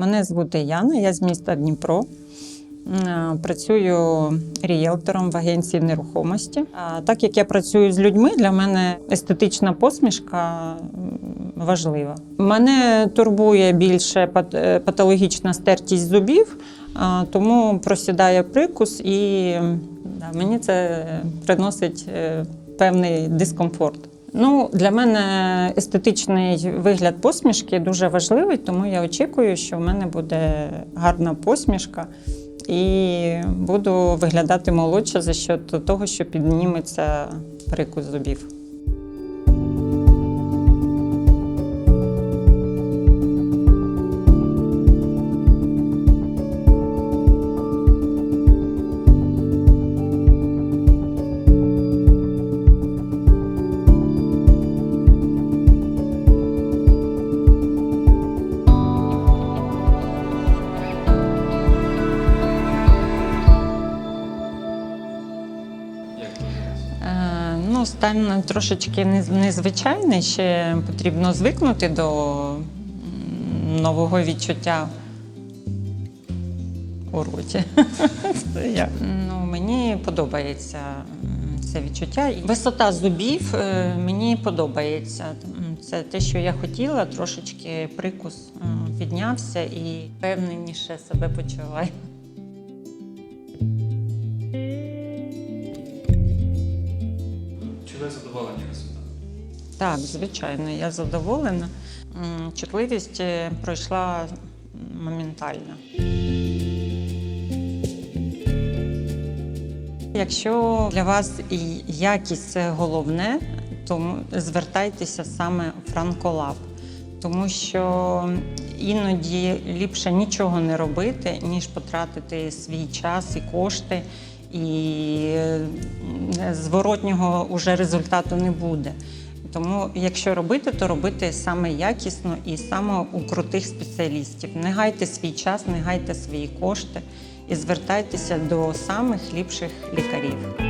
Мене звати Яна, я з міста Дніпро. Е, Працюю рієлтором в агенції нерухомості. А Так як я працюю з людьми, для мене естетична посмішка важлива. Мене турбує більше е, патологічна стертість зубів, тому просідає прикус, і мені це приносить е, певний дискомфорт. Ну, для мене естетичний вигляд посмішки дуже важливий, тому я очікую, що в мене буде гарна посмішка і буду виглядати молодше за счет того, що підніметься прикус зубів. Ну, стан трошечки незвичайний, ще потрібно звикнути до нового відчуття у роті. Ну, мені подобається це відчуття. Висота зубів е, мені подобається. Це те, що я хотіла, трошечки прикус піднявся і впевненіше себе почуваю. Ви задоволені результатом? Так, звичайно, я задоволена. Чутливість е, пройшла моментально. Якщо для вас якість це головне, то звертайтеся саме в Франколаб, тому що іноді ліпше нічого не робити, ніж потратити свій час і кошти, і е, зворотнього вже результату не буде. Тому, якщо робити, то робити саме якісно і саме у крутих спеціалістів. Не гайте свій час, не гайте свої кошти і звертайтеся до самих ліпших лікарів.